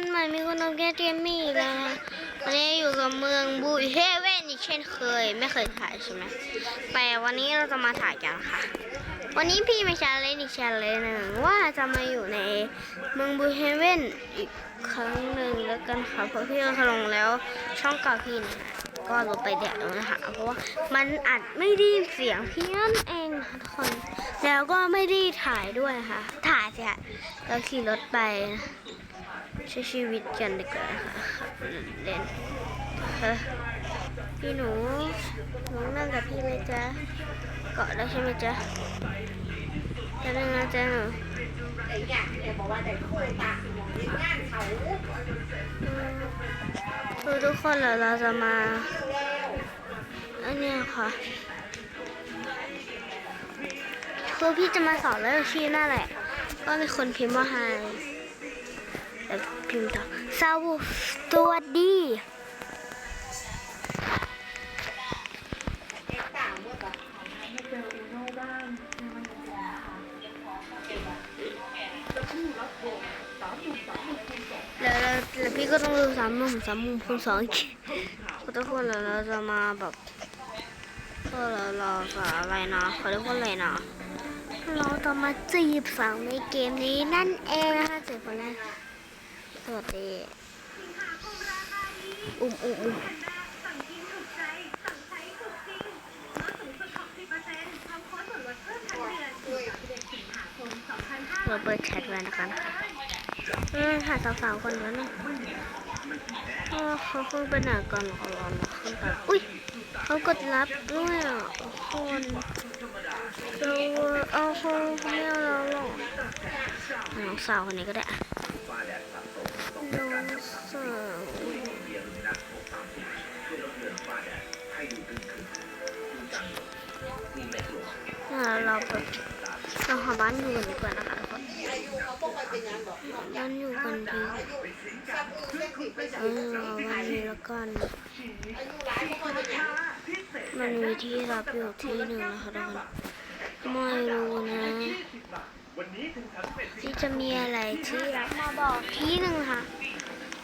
คนใหม่มีคนน้องแกเจมี่แล้วนะวันนี้อยู่กับเมืองบูเฮเว่นอีกเช่นเคย ไม่เคยถ่ายใช่ไหมแต่วันนี้เราจะมาถ่ายกันค่ะ วันนี้พี่ไม่ชาเลนอีกชาเลนหนึ่งว่าจะมาอยู่ในเมืองบูเฮเว่นอีกครั้งหนึ่งแล้วกันค่ะเพราะพี่ก็ลงแล้วช่องเก่าพี่นะก็ลบไปแดดแล้วนะคะ เพราะว่ามันอัดไม่ได้เสียงพี่นั่นเองนะคะทุกคน แล้วก็ไม่ได้ถ่ายด้วยค่ะ ถ่ายสิค่ะเราขี่รถไป ใช้ชีวิตกันดีกว่าค่ะเล่นพี่หนูหนูนั่งกับพี่ไหมจ๊ะเกาะได้ใช่ไหมจ๊ะจะได้นะจ๊ะหนูคือทุกคนเหรอเราจะมาอันนี้ค่ะคือพี่จะมาสอนแล้วชีนั่นแหละ ก็มีคนพิมพ์ว่าไฮ แล้วพิมพ์ต่อสวัสดีแล้วแล้วแล้วพี่ก็ต้องดูสามมุมสามมุมคูณสองอีกขอทุกคนแล้วเราจะมาแบบก็เราเราจะอะไรนะขอทุกคนเลยนะเราจะมาจีบสาวในเกมนี้นั่นเองนะคะเจอคนแรก วัสดีอุ้มอุ้มอุ้มเราเปิดแชทไว้นะคะเออหาสาวๆคนแล้วนะเออเขาคงเป็นหนก่อนขอรอนนะขึ้นไปอุ้ยเขากดรับด้วยอะคนเราเอาเขาไม่เอาเราหรอกน้องสาวคนนี้ก็ได้อะ เราแบบเราหาบ้านอยู่กันดีกว่านะคะทุกคนบ้านอยู่กันดีเออเอาบ้านนี้แล้วกันมันมีที่รับอยู่ที่หนึ่งนะคะทุกคนไม่รู้นะที่จะมีอะไรที่รับมาบอกที่หนึ่งค่ะ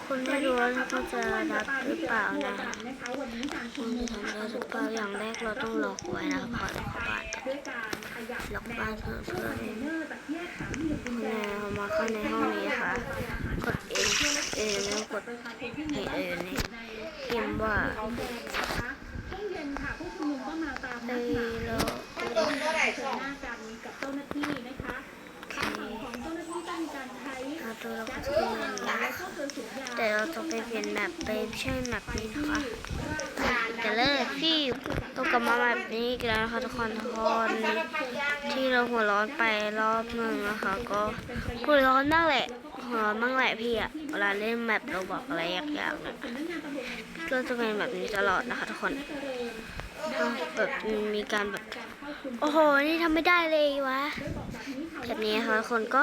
คุณไม่รู้ว่าเขาจะรับหรือเปล่านะคะคุณจะทำได้หรือเปล่าอย่างแรกเราต้องล็อกไว้นะคะพอล็อกบ้านล็อกบ้านเพื่อนเพื่อนคุณแม่เขามาเข้าในห้องนี้ค่ะ กดเอเอแล้วกดเอเอนี่พิมว่า อีกแล้วนะคะทุกคนทุกคนที่เราหัวร้อนไปรอบหนึ่งนะคะ ก็หัวร้อนมากแหละหัวร้อนมากแหละพี่อะเวลาเล่นแบบเราบอกอะไรยากๆเนี่ยก็จะเป็นแบบนี้ตลอดนะคะทุกคนแบบมีการแบบโอ้โหนี่ทำไม่ได้เลยวะแบบนี้ค่ะคนก็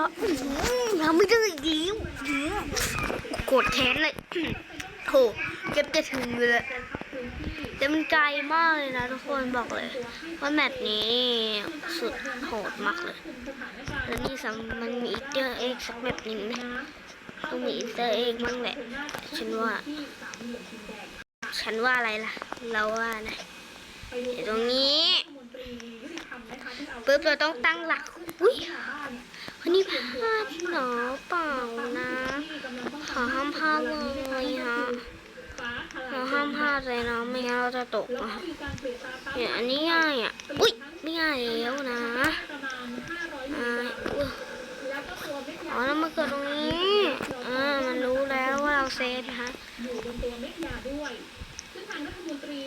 ทำไม่ได้ยิ้วโกรธแค้นเลยโถเก็บจะถึงอเลย แต่มันไกลมากเลยนะทุกคนบอกเลย ว่าแมปนี้สุดโหดมากเลยแล้วนี่สัมมันมีอีเตอร์เอ็กสักแมปนึงไหมต้องมีอีเตอร์เอ็กบ้างแหละ ฉันว่า ฉันว่าอะไรล่ะ เราว่านะเดี๋ยวตรงนี้ปุ๊บเราต้องตั้งหลัก อุ้ยวันนี้พลาดเหรอเปล่านะ ขอห้ามพลาดเลยฮะ ห้ามพลาดเลยนะไม่งั้นเราจะตกอะเนี่ยอันนี้ง่ายอะอุ้ยไม่ง่ายแล้วนะอ่าอุ๊ยอ๋อแล้วมาเกิดตรงนี้อ่ามันรู้แล้วว่าเราเซฟนะคะอยู่บนตัวเม็ดยาด้วยซึ่งทางรัฐมนตรี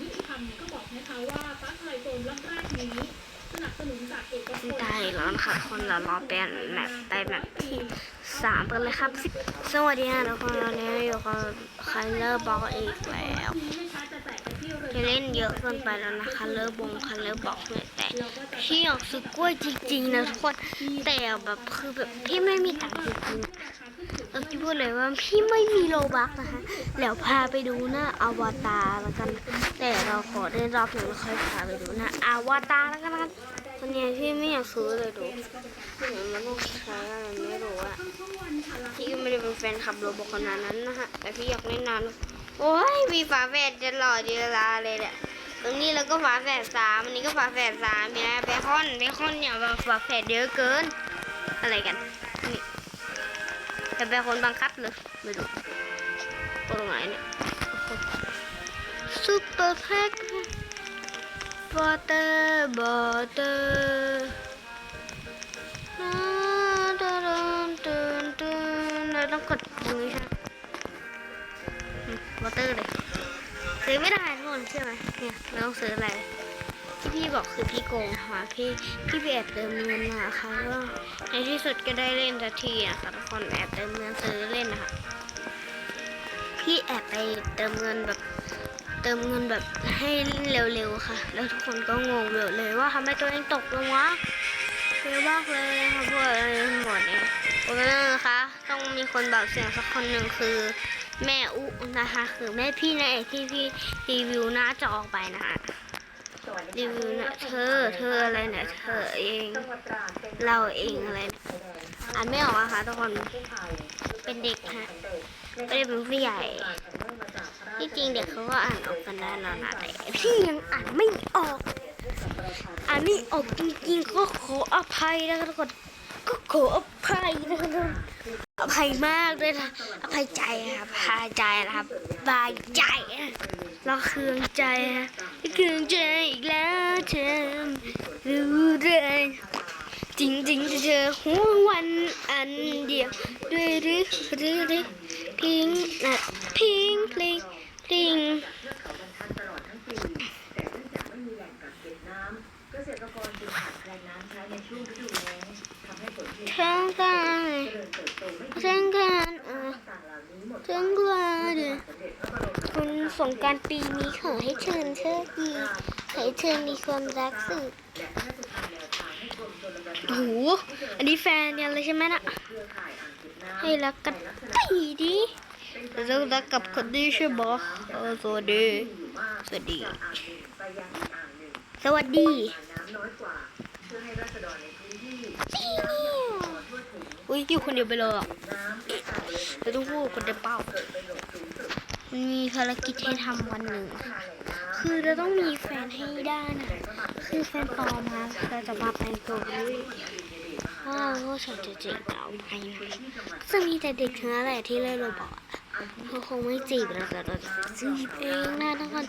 ยุติธรรมเนี่ยก็บอกนะคะว่าฟ้าทลายโจรล็อตแรกนี้สนับสนุนจากเอกชนได้แล้วนะคะคนเรารอเปลี่ยนแมปไปแมปที่สามกันเลยครับสิสวัสดีค่ะทุกคนตอนนี้อยู่กับ คันเลอร์บอกอีกแล้วจะเล่นเยอะเกินไปแล้วนะคันเลอร์บงคันเลอร์บอกเนี่ยแต่พี่อยากซื้อกล้วยจริงๆนะทุกคนแต่แบบคือแบบพี่ไม่มีตังค์จริงๆแล้วพี่พูดเลยว่าพี่ไม่มีโลบักนะคะแล้วพาไปดูหน้าอวตารแล้วกัน แต่เราขอได้รอบหนึ่งแล้วค่อยพาไปดูหน้าอวตารแล้วกันนะครั บตอนนี้พี่ไม่อยากซื้อเลยดูเหมือนมันต้องใช้อะไรไม่รู้อะพี่ไม่ได้เป็นแฟนคลับโรบอทขนาดนั้นนะฮะ แต่พี่อยากเล่นนานโอ้ยมีฝาแฝดจะหล่อเวลาเลยแหละตรงนี้เราก็ฝาแฝดสามอันนี้ก็ฝาแฝดสามมีนะเบคอนเบคอนเนี่ยฝาแฝดเยอะเกิน อะไรกันนี่แต่เป็นคนบังคับเลยไม่รู้ตรงไหนเนี่ยซุปเปอร์แพ็คบอ เตอร์บอเตอร์เราต้องกดตรงนี้ใช่ไหมบอเตอร์เลยซื้อไม่ได้ทุกคนใช่ไหมเนี่ยเราต้องซื้ออะไรที่พี่บอกคือพี่โกงค่ะพี่พี่ไปแอบเติมเงินมาค่ะก็ในที่สุดก็ได้เล่นสักทีนะคะทุกคนแอบเติมเงินซื้อเล่นนะคะพี่แอบไปเติมเงินแบบ ติมเงินแบบให้เร็วๆค่ะ แล้วทุกคนก็งงเลยเลยว่าทำไมตัวเองตกลงวะเยอะมากเลยค่ะพวกอะไรหมดเนี่ยโอ้ยนะคะ ต้องมีคนบอกเสียงสักคนหนึ่งคือแม่อุนะคะ คือแม่พี่นายเอกที่พี่รีวิวหน้าจอออกไปนะคะรีวิวนะเธอเธออะไรเนี่ยเธอเองเราเองอะไรอ่านไม่ออกอะค่ะทุกคนเป็นเด็กฮะไม่ได้เป็นผู้ใหญ่ ที่จริงเด็กเขาก็อ่านออกกันได้แล้วนะแต่พี่ยังอ่านไม่ออก อ่านไม่ออกจริงๆก็ขออภัยนะคะทุกคนก็ขออภัยนะคะทุกคนอภัยมากเลยนะอภัยใจค่ะอภัยใจนะครับบายใจอะเราเคืองใจอะเคืองใจอีกแล้วเธอรู้เลยจริงๆจะเจอหัววันอันเดียวด้วยหรือหรือหรือพิงนะพิงพลิง พลิงเขาบรรทัดตลอดทั้งปีแต่เนื่องจากไม่มีแหล่งกักเก็บน้ำเกษตรกรจึงขาดแคลนน้ำใช้ใช่วงฤดูแล้งทำให้ผลผลิตทั้งกายเจริญเติบโตไม่ดีทั้งการเออต่างๆเหล่านี้หมดทั้งการคุณสงการปีนี้ขอให้เชิญเชิดดีขอให้เชิญมีความรักสุดโอ้โหอันนี้แฟนเนี่ยเลยใช่ไหมน่ะให้รักกันปีดี เรารักกับคนดีใช่ไหมเออสวัสดีอยู่มากสวัสดีจากอ่างหนึ่งไปยังอีกอ่างหนึ่งสวัสดีน้ำน้อยกว่าเพื่อให้ราษฎรในพื้นที่มีน้ำอย่างพอทั่วถึงอุ้ยอยู่คนเดียวไปเลยอะน้ำที่การบริหารเราต้องพูดคนเดียวเปล่าเกิดประโยชน์สูงสุดมันมีภารกิจให้ทำวันหนึ่งพัฒนาแหล่งน้ำคือเราต้องมีแฟนให้ได้นะ คือแฟนปลอมมาเราจะมาเป็นตัวนี้ว่าก็ฉันจะจีบเราไปนะซึ่งมีแต่เด็กทั้งนั้นแหละที่เล่นโรบอทเขาคงไม่จีบเราแต่เราจะจีบเองนะทุกคน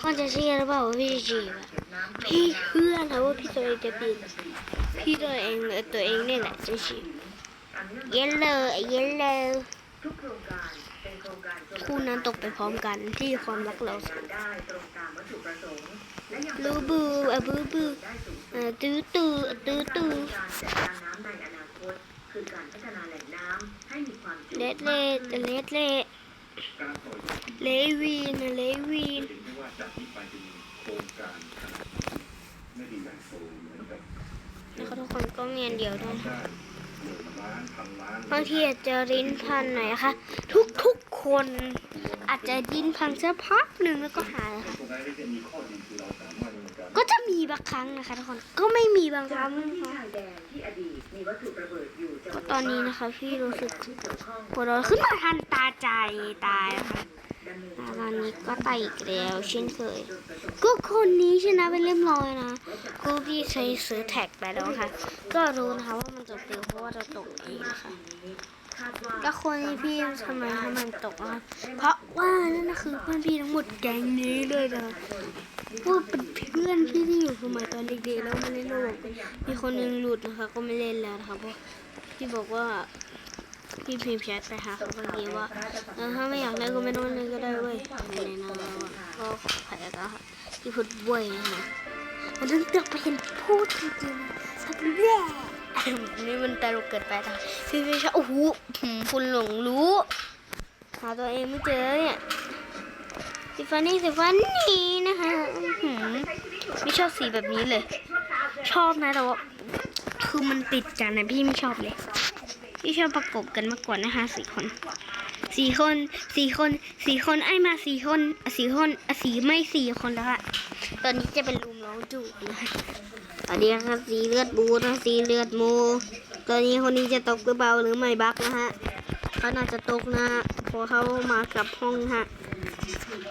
คนจะเชื่อหรือเปล่าว่าพี่จีบพี่เชื่อนะว่าพี่ตัวเองจะจีบพี่ตัวเองตัวเองนี่แหละจะจีบเย็นเลยเย็นเลยทุกโครงการเป็นโครงการชลคู่นั้นตกไปพร้อมกันที่ความรักเรางานได้ตรงตามวัตถุประสงค์ ลูบูอะบูบูอตื้อตื้อตื้อตื้อการจัดการน้ำในอนาคตคือการพัฒนาแหล่งน้ำให้มีความจุเลดเลดเลดเลดเลวีนเลวีนไม่ว่าจากนี้ไปจะครงการขนาดไม่ได้ใหญ่โตเหมือนกับแล้วก็ทุกคนก็มีอันเดียวด้วย บางทีอาจจะลิ้นพันหน่อยนะคะทุกทุกคนอาจจะลิ้นพันสัพักหนึ่งแล้วก็หายค่ะก็จะมีบางครั้งนะคะทุกคนก็ไม่มีบางครั้งก็ตอนนี้นะคะพี่รู้สึกปวดร้อนขึ้นมาทันตาใจตายนะคะ ตอนนี้ก็ไตายอีกแล้วเช่นเคย ก็คนนี้ชนะไปเรียบร้อยนะก็พี่ใช้ซื้อแท็กไปแล้วค่ะ ก็รู้นะคะว่ามันจะเปลวเพราะว่าจะตกเองนะคะคาดว่าก็คนที่พี่ทำไมให้มันตกนะคะเพราะว่านั่นคือเพื่อนพี่ทั้งหมดแก๊งนี้เลยนะพวกเป็นเพื่อนพี่ที่อยู่สมัยตอนเด็กๆแล้วมาเล่นโลกมีคนหนึงหลุดนะคะ ก็ไม่เล่นแล้วนะคะเพราะพี่บอกว่า พี่พิมพ์แชทไปหาเขาเมื่อกี้ว่าเออถ้าไม่อยากเล่นก็ไม่ต้องเล่นก็ได้เว้ยในนั้นก็ขออภัยแล้วค่ะที่พูดเว้ยนะมันต้องกลับไปเห็นพูดจริงๆสักแย่นี่มันตลกเกินไปนะพี่ไม่ชอบโอ้โหหืมคุณหลงรู้หาตัวเองไม่เจอเนี่ยสิฟันนี่สิฟันนี่นะคะไม่ชอบสีแบบนี้เลย ชอบนะแต่ว่าคือมันติดกันนะพี่ไม่ชอบเลย พี่ชอบประกบกันมากกว่านะคะสี่คนสี่คนสี่คนสี่คนไอ้มาสี่คนสี่คนสี่ไม่สี่คนแล้วอะตอนนี้จะเป็นลุมร้องจูบนะคะตอนนี้นะครับสีเลือดบูนะสีเลือดโมตอนนี้คนนี้จะตกหรือเปล่าหรือไม่บักนะฮะเขาน่าจะตกนะฮะพราะเขามากลับห้องฮะ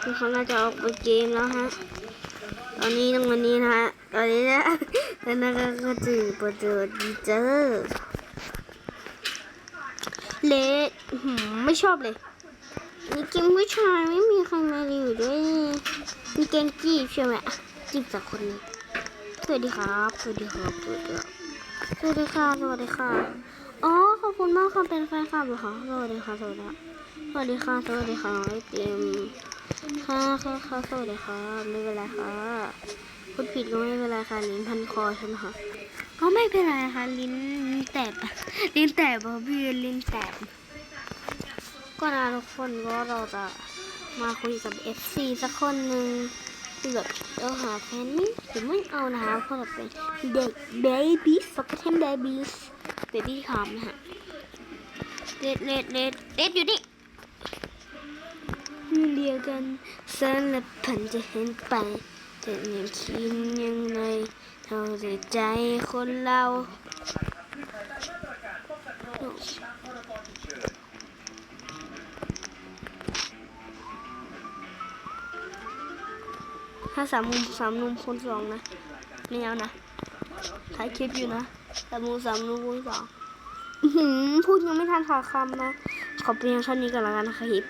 คือเขาน่าจะออกไปเกมแล้วฮะตอนนี้ตรงวันนี้นะฮะตอนนี้นะแล้วนะก็จืดประเจิดดีเจอ เละไม่ชอบเลยมีเกมผู้ชายไม่มีใครมาอยู่ด้วยมีเกมจีบใช่ไหมจีบจากคนนี้สวัสดีครับ สวัสดีครับ สวัสดีครับสวัสดีค่ะสวัสดีค่ะอ๋อขอบคุณมากค่ะเป็นแฟนคลับเหรอคะสวัสดีค่ะสวัสดีค่ะสวัสดีค่ะสวัสดีค่ะน้องไอติมค่ะค่ะค่ะสวัสดีค่ะไม่เป็นไรค่ะพูดผิดก็ไม่เป็นไรค่ะลิ้นพันคอใช่ไหมคะ ก็ไม่เป็นไรค่ะลิ้นลิ้นแตกลิ้นแตกบอพี่ลิ้นแตกก็นะทุกคนก็เราจะมาคุยกับ FC สักคนหนึ่งคือแบบเราหาแฟนไหมหรือไม่เอานะคะเพราะเราเป็นเด็กเบบี้สกเทนเบบี้เบบี้คอมนะฮะเล็ดเล็ดเล็ดเล็ดอยู่นี่เรียกกันสารละพันจะเห็นไปแต่ยังคิดยังไง เท่าแต่ใจคนเราถ้าสามมุมสามมุมคูณสองนะไม่เอานะถ่ายคลิปอยู่นะสามมุมสามมุมคูณสองอื้อหือพูดยังไม่ทันขาดคำนะขอเพียงเท่านี้ก่อนแล้วกันนะคะฮิป